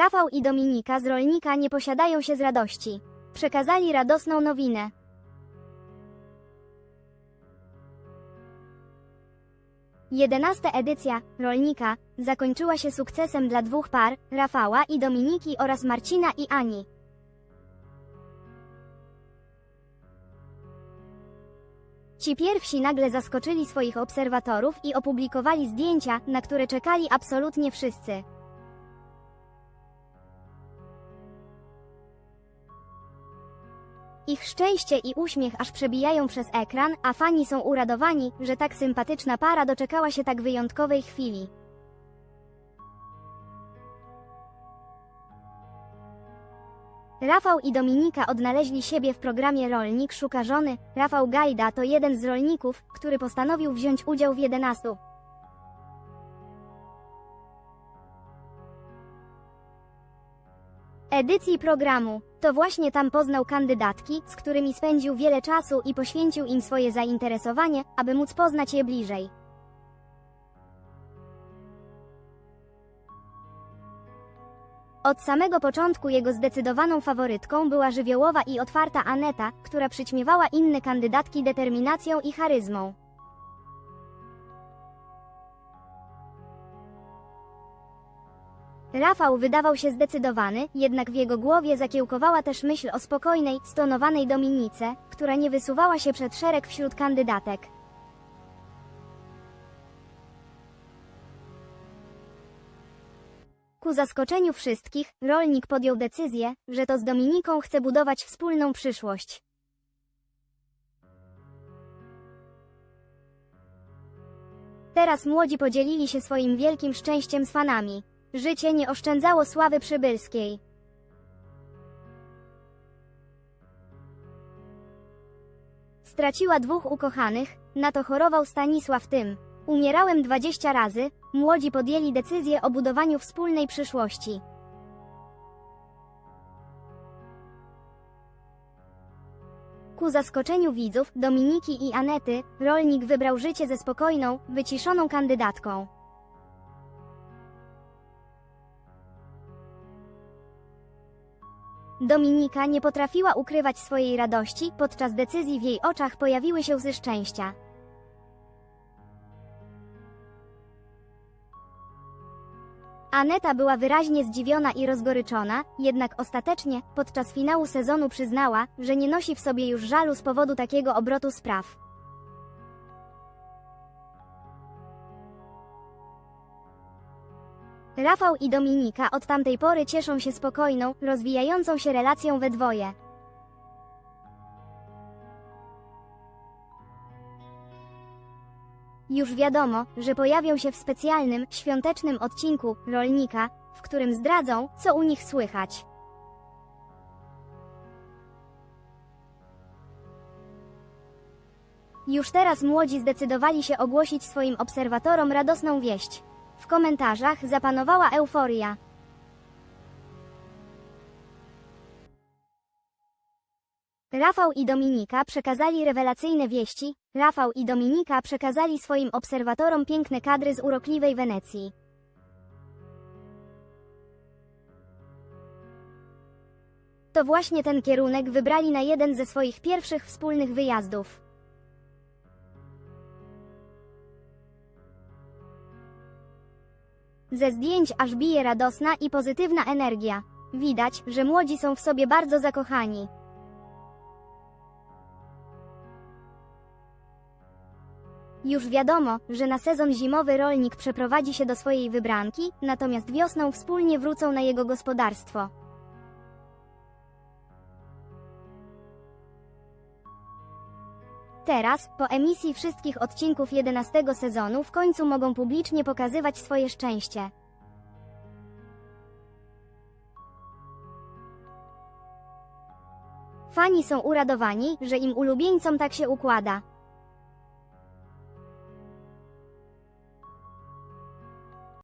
Rafał i Dominika z rolnika nie posiadają się z radości. Przekazali radosną nowinę. Jedenasta edycja Rolnika zakończyła się sukcesem dla dwóch par, Rafała i Dominiki oraz Marcina i Ani. Ci pierwsi nagle zaskoczyli swoich obserwatorów i opublikowali zdjęcia, na które czekali absolutnie wszyscy. Ich szczęście i uśmiech aż przebijają przez ekran, a fani są uradowani, że tak sympatyczna para doczekała się tak wyjątkowej chwili. Rafał i Dominika odnaleźli siebie w programie Rolnik szuka żony. Rafał Gajda to jeden z rolników, który postanowił wziąć udział w 11 edycji programu. To właśnie tam poznał kandydatki, z którymi spędził wiele czasu i poświęcił im swoje zainteresowanie, aby móc poznać je bliżej. Od samego początku jego zdecydowaną faworytką była żywiołowa i otwarta Aneta, która przyćmiewała inne kandydatki determinacją i charyzmą. Rafał wydawał się zdecydowany, jednak w jego głowie zakiełkowała też myśl o spokojnej, stonowanej Dominice, która nie wysuwała się przed szereg wśród kandydatek. Ku zaskoczeniu wszystkich, rolnik podjął decyzję, że to z Dominiką chce budować wspólną przyszłość. Teraz młodzi podzielili się swoim wielkim szczęściem z fanami. Życie nie oszczędzało sławy przybylskiej. Straciła dwóch ukochanych, na to chorował Stanisław tym. Umierałem 20 razy, młodzi podjęli decyzję o budowaniu wspólnej przyszłości. Ku zaskoczeniu widzów, Dominiki i Anety, rolnik wybrał życie ze spokojną, wyciszoną kandydatką. Dominika nie potrafiła ukrywać swojej radości, podczas decyzji w jej oczach pojawiły się łzy szczęścia. Aneta była wyraźnie zdziwiona i rozgoryczona, jednak ostatecznie, podczas finału sezonu przyznała, że nie nosi w sobie już żalu z powodu takiego obrotu spraw. Rafał i Dominika od tamtej pory cieszą się spokojną, rozwijającą się relacją we dwoje. Już wiadomo, że pojawią się w specjalnym, świątecznym odcinku Rolnika, w którym zdradzą, co u nich słychać. Już teraz młodzi zdecydowali się ogłosić swoim obserwatorom radosną wieść. W komentarzach zapanowała euforia. Rafał i Dominika przekazali rewelacyjne wieści. Rafał i Dominika przekazali swoim obserwatorom piękne kadry z urokliwej Wenecji. To właśnie ten kierunek wybrali na jeden ze swoich pierwszych wspólnych wyjazdów. Ze zdjęć aż bije radosna i pozytywna energia. Widać, że młodzi są w sobie bardzo zakochani. Już wiadomo, że na sezon zimowy rolnik przeprowadzi się do swojej wybranki, natomiast wiosną wspólnie wrócą na jego gospodarstwo. Teraz, po emisji wszystkich odcinków 11 sezonu w końcu mogą publicznie pokazywać swoje szczęście. Fani są uradowani, że im ulubieńcom tak się układa.